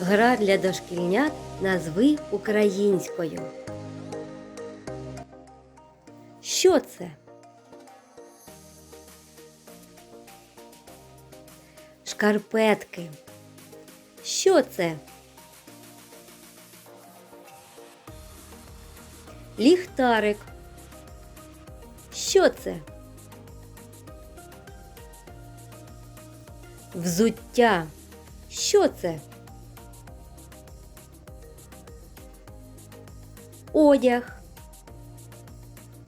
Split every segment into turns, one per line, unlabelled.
Гра для дошкільнят назви українською. Що це? Шкарпетки. Що це? Ліхтарик. Що це? Взуття. Що це? Одяг.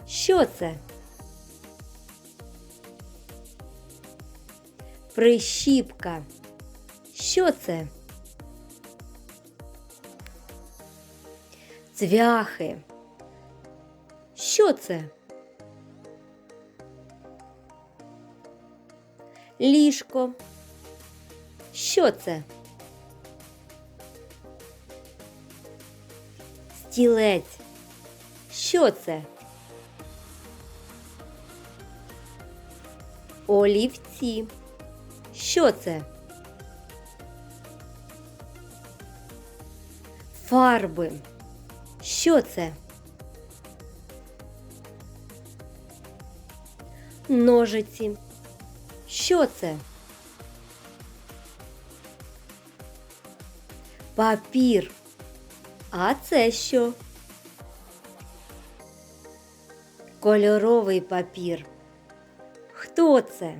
Що це? Прищіпка. Що це? Цвяхи. Що це? Ліжко. Що це? Стілець. Що це? Олівці. Що це? Фарби. Що це? Ножиці. Що це? Папір. А це що? Кольоровий папір. Хто це?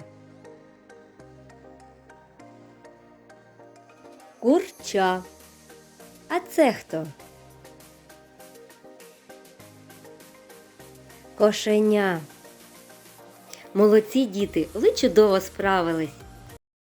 Курча. А це хто? Кошеня. Молодці діти, ви чудово справились.